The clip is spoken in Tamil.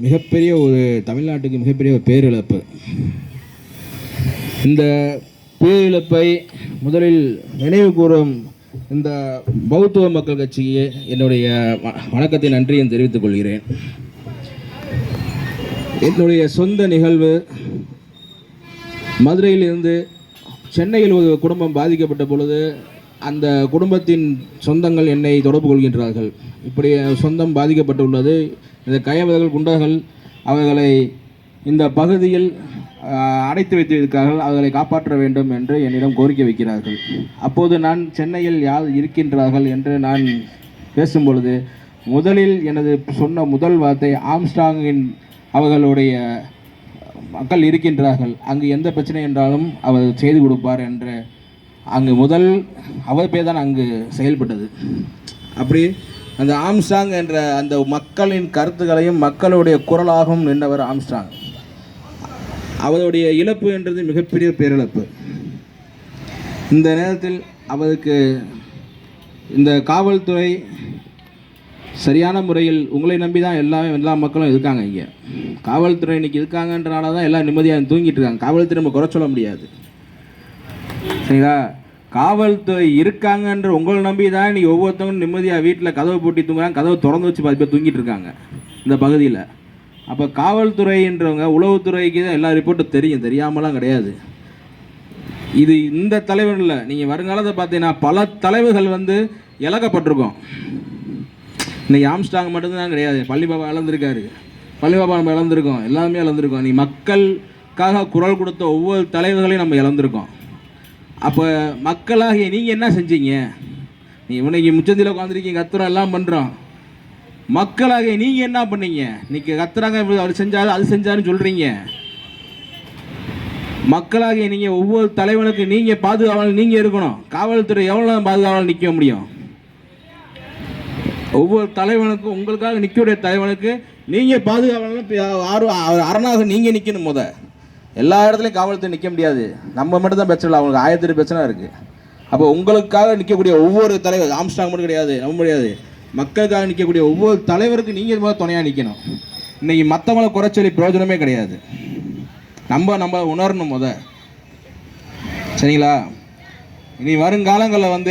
மிகப்பெரிய ஒரு தமிழ்நாட்டுக்கு மிகப்பெரிய ஒரு பேரிழப்பு. இந்த பேரிழப்பை முதலில் நினைவு கூறும் இந்த பௌத்துவ மக்கள் கட்சிக்கு என்னுடைய வ- வணக்கத்தை நன்றியும் தெரிவித்துக் கொள்கிறேன். என்னுடைய சொந்த நிகழ்வு மதுரையிலிருந்து சென்னையில் ஒரு குடும்பம் பாதிக்கப்பட்ட பொழுது அந்த குடும்பத்தின் சொந்தங்கள் என்னை தொடர்பு கொள்கின்றார்கள். இப்படி சொந்தம் பாதிக்கப்பட்டுள்ளது. இந்த கயவர்கள் குண்டர்கள் அவர்களை இந்த பகுதியில் அடைத்து வைத்திருக்கிறார்கள். அவர்களை காப்பாற்ற வேண்டும் என்று என்னிடம் கோரிக்கை வைக்கிறார்கள். அப்போது நான் சென்னையில் யார் இருக்கின்றார்கள் என்று நான் பேசும் பொழுது முதலில் எனது சொன்ன முதல் வார்த்தை ஆம்ஸ்டாங்கின் அவர்களுடைய மக்கள் இருக்கின்றார்கள். அங்கு எந்த பிரச்சனை என்றாலும் அவர் செய்து கொடுப்பார் என்று அங்கு முதல் அவர் பேர் தான் அங்கு செயல்பட்டது. அப்படி அந்த ஆம்ஸ்டாங் என்ற அந்த மக்களின் கருத்துக்களையும் மக்களுடைய குரலாகவும் நின்றவர் ஆம்ஸ்டாங். அவருடைய இழப்பு என்றது மிகப்பெரிய பேரிழப்பு. இந்த நேரத்தில் அவருக்கு இந்த காவல்துறை சரியான முறையில் உங்களை நம்பி தான் எல்லாமே எல்லா மக்களும் இருக்காங்க இங்கே. காவல்துறை இன்றைக்கி இருக்காங்கன்றனால தான் எல்லாம் நிம்மதியாக தூங்கிட்டு இருக்காங்க. காவல்துறை நம்ம குறை சொல்ல முடியாது. சரிங்களா? காவல்துறை இருக்காங்கன்ற உங்களை நம்பி தான் இன்னைக்கு ஒவ்வொருத்தவங்களும் நிம்மதியாக வீட்டில் கதவை பூட்டி தூங்குறாங்க. கதவை திறந்து வச்சு பாதி பேர் தூங்கிட்டு இருக்காங்க இந்த பகுதியில். அப்போ காவல்துறைன்றவங்க உளவுத்துறைக்கு தான் எல்லா ரிப்போர்ட்டும் தெரியும். தெரியாமலாம் கிடையாது. இது இந்த தலைவர் இல்லை. நீங்கள் வருங்காலத்தை பார்த்தீங்கன்னா பல தலைவர்கள் வந்து இழக்கப்பட்டிருக்கோம். இன்னைக்கு ஆம்ஸ்டாங் மட்டும்தான் கிடையாது. பள்ளி பாபா இழந்திருக்காரு. பள்ளி பாபா நம்ம இழந்திருக்கோம். எல்லாமே இழந்திருக்கோம். நீ மக்களுக்காக குரல் கொடுத்த ஒவ்வொரு தலைவர்களையும் நம்ம இழந்திருக்கோம். அப்போ மக்களாகிய நீங்கள் என்ன செஞ்சீங்க? நீ இவனைக்கு முச்சந்தியில் உட்காந்துருக்கீங்க கத்துறோம் எல்லாம் பண்ணுறோம் மக்களாகிய நீங்கள் என்ன பண்ணீங்க? இன்னைக்கு கத்துறாங்க அவர் செஞ்சாரு அது செஞ்சாருன்னு சொல்கிறீங்க மக்களாகிய நீங்கள் ஒவ்வொரு தலைவனுக்கு நீங்கள் பாதுகாவல் நீங்கள் இருக்கணும். காவல்துறை எவ்வளோ பாதுகாவல் நிற்க முடியும்? ஒவ்வொரு தலைவனுக்கும் உங்களுக்காக நிற்கக்கூடிய தலைவனுக்கு நீங்கள் பாதுகாவலர் அரணாக நீங்கள் நிற்கணும் முதல் எல்லா இடத்துலையும் காவல்துறை நிற்க முடியாது. நம்ம மட்டும் தான் பிரச்சனை இல்லை. அவங்களுக்கு ஆயிரத்தி பிரச்சனை இருக்குது அப்போ உங்களுக்காக நிற்கக்கூடிய ஒவ்வொரு தலைவர் ஆம்ஸ்டாங் மட்டும் கிடையாது நம்ப முடியாது. மக்களுக்காக நிற்கக்கூடிய ஒவ்வொரு தலைவருக்கும் நீங்கள் முதல் துணையாக நிற்கணும் இன்றைக்கி மற்றவங்களை குறைச்சொல்லி பிரயோஜனமே கிடையாது. நம்ம நம்ம உணரணும் முத. சரிங்களா? இனி வருங்காலங்களில் வந்து